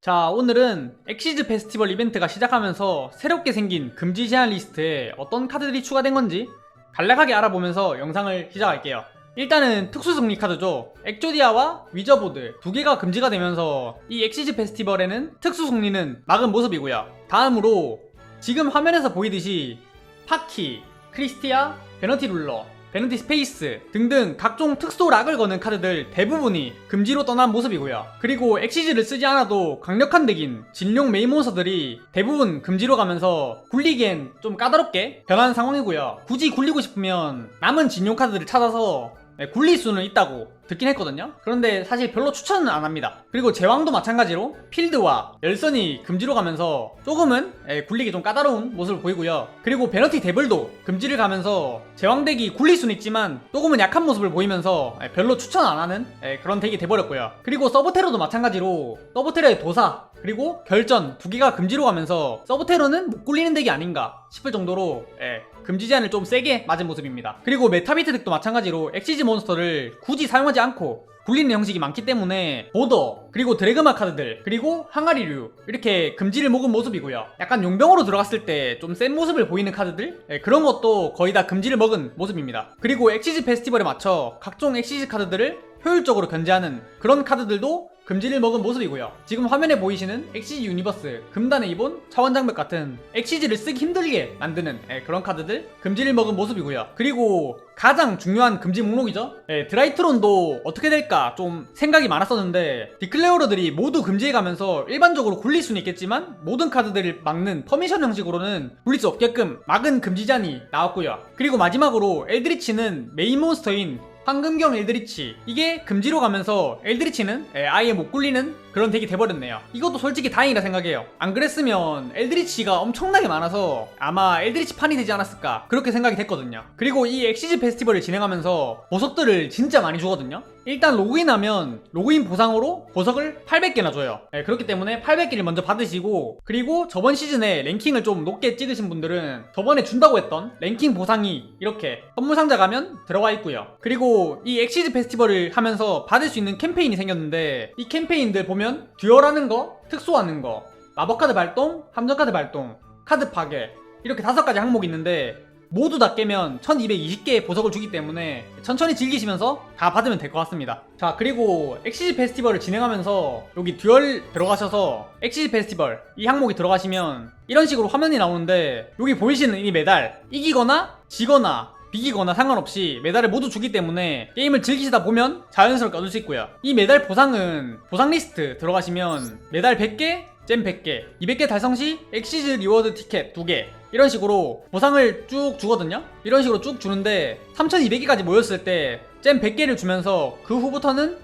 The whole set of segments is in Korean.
자, 오늘은 엑시즈 페스티벌 이벤트가 시작하면서 새롭게 생긴 금지 제한 리스트에 어떤 카드들이 추가된 건지 간략하게 알아보면서 영상을 시작할게요. 일단은 특수 승리 카드죠. 엑조디아와 위저보드 두 개가 금지가 되면서 이 엑시즈 페스티벌에는 특수 승리는 막은 모습이고요. 다음으로 지금 화면에서 보이듯이 파키, 크리스티아, 베너티 룰러, 베너티 스페이스 등등 각종 특수 락을 거는 카드들 대부분이 금지로 떠난 모습이고요. 그리고 엑시즈를 쓰지 않아도 강력한 덱인 진룡 메인 몬스터들이 대부분 금지로 가면서 굴리기엔 좀 까다롭게 변한 상황이고요. 굳이 굴리고 싶으면 남은 진룡 카드들을 찾아서 네, 굴릴 수는 있다고 듣긴 했거든요. 그런데 사실 별로 추천은 안 합니다. 그리고 제왕도 마찬가지로 필드와 열선이 금지로 가면서 조금은 예, 굴리기 좀 까다로운 모습을 보이고요. 그리고 베너티 데블도 금지를 가면서 제왕덱이 굴릴 수는 있지만 조금은 약한 모습을 보이면서 예, 별로 추천 안 하는 예, 그런 덱이 돼버렸고요. 그리고 서브테러도 마찬가지로 서브테러의 도사 그리고 결전 두 개가 금지로 가면서 서브테러는 못 굴리는 덱이 아닌가 싶을 정도로 예, 금지 제한을 좀 세게 맞은 모습입니다. 그리고 메타비트 덱도 마찬가지로 엑시즈 몬스터를 굳이 사용하지 않고 굴리는 형식이 많기 때문에 보더 그리고 드래그마 카드들 그리고 항아리류 이렇게 금지를 먹은 모습이고요. 약간 용병으로 들어갔을 때 좀 센 모습을 보이는 카드들? 예, 그런 것도 거의 다 금지를 먹은 모습입니다. 그리고 엑시즈 페스티벌에 맞춰 각종 엑시즈 카드들을 효율적으로 견제하는 그런 카드들도 금지를 먹은 모습이고요. 지금 화면에 보이시는 엑시즈 유니버스, 금단의 이본, 차원장벽 같은 엑시즈를 쓰기 힘들게 만드는 예, 그런 카드들 금지를 먹은 모습이고요. 그리고 가장 중요한 금지 목록이죠. 예, 드라이트론도 어떻게 될까 좀 생각이 많았었는데 디클레어러들이 모두 금지해가면서 일반적으로 굴릴 수는 있겠지만 모든 카드들을 막는 퍼미션 형식으로는 굴릴 수 없게끔 막은 금지잔이 나왔고요. 그리고 마지막으로 엘드리치는 메인 몬스터인 황금경 엘드리치. 이게 금지로 가면서 엘드리치는 예, 아예 못 굴리는 그런 덱이 돼버렸네요. 이것도 솔직히 다행이라 생각해요. 안 그랬으면 엘드리치가 엄청나게 많아서 아마 엘드리치 판이 되지 않았을까 그렇게 생각이 됐거든요. 그리고 이 엑시즈 페스티벌을 진행하면서 보석들을 진짜 많이 주거든요 일단 로그인하면 로그인 보상으로 보석을 800개나 줘요. 예, 그렇기 때문에 800개를 먼저 받으시고 그리고 저번 시즌에 랭킹을 좀 높게 찍으신 분들은 저번에 준다고 했던 랭킹 보상이 이렇게 선물 상자 가면 들어와 있고요. 그리고 이 엑시즈 페스티벌을 하면서 받을 수 있는 캠페인이 생겼는데 이 캠페인들 보면 듀얼하는 거, 특수하는 거, 마법카드 발동, 함정카드 발동, 카드 파괴 이렇게 다섯 가지 항목이 있는데 모두 다 깨면 1220개의 보석을 주기 때문에 천천히 즐기시면서 다 받으면 될 것 같습니다. 자, 그리고 엑시즈 페스티벌을 진행하면서 여기 듀얼 들어가셔서 엑시즈 페스티벌 이 항목이 들어가시면 이런 식으로 화면이 나오는데 여기 보이시는 이 메달 이기거나 지거나 비기거나 상관없이 메달을 모두 주기 때문에 게임을 즐기시다 보면 자연스럽게 얻을 수 있고요. 이 메달 보상은 보상 리스트 들어가시면 메달 100개, 잼 100개, 200개 달성 시 엑시즈 리워드 티켓 2개 이런 식으로 보상을 쭉 주거든요. 이런 식으로 쭉 주는데 3200개까지 모였을 때 잼 100개를 주면서 그 후부터는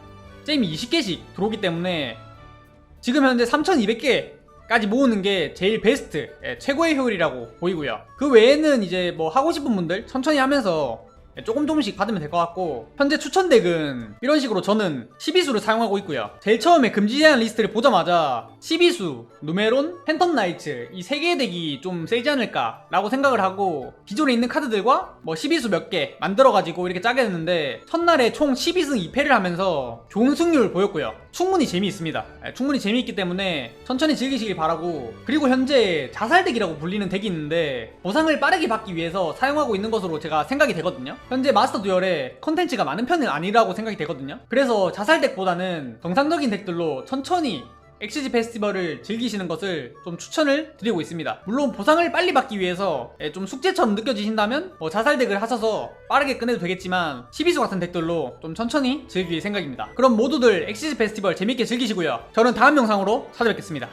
잼이 20개씩 들어오기 때문에 지금 현재 3200개 까지 모으는 게 제일 베스트, 예, 최고의 효율이라고 보이고요. 그 외에는 이제 뭐 하고 싶은 분들 천천히 하면서 예, 조금 조금씩 받으면 될 것 같고 현재 추천 덱은 이런 식으로 저는 12수를 사용하고 있고요. 제일 처음에 금지 제한 리스트를 보자마자 12수, 누메론, 팬텀 나이츠 이 세 개의 덱이 좀 세지 않을까 라고 생각을 하고 기존에 있는 카드들과 뭐 12수 몇 개 만들어가지고 이렇게 짜게 됐는데 첫날에 총 12승 2패를 하면서 좋은 승률 보였고요. 충분히 재미있습니다. 예, 충분히 재미있기 때문에 천천히 즐기시길 바라고 그리고 현재 자살덱이라고 불리는 덱이 있는데 보상을 빠르게 받기 위해서 사용하고 있는 것으로 제가 생각이 되거든요. 현재 마스터 듀얼에 컨텐츠가 많은 편은 아니라고 생각이 되거든요. 그래서 자살덱보다는 정상적인 덱들로 천천히 엑시즈 페스티벌을 즐기시는 것을 좀 추천을 드리고 있습니다. 물론 보상을 빨리 받기 위해서 예, 좀 숙제처럼 느껴지신다면 뭐 자살 덱을 하셔서 빠르게 끝내도 되겠지만 12수 같은 덱들로 좀 천천히 즐길 생각입니다. 그럼 모두들 엑시즈 페스티벌 재밌게 즐기시고요. 저는 다음 영상으로 찾아뵙겠습니다.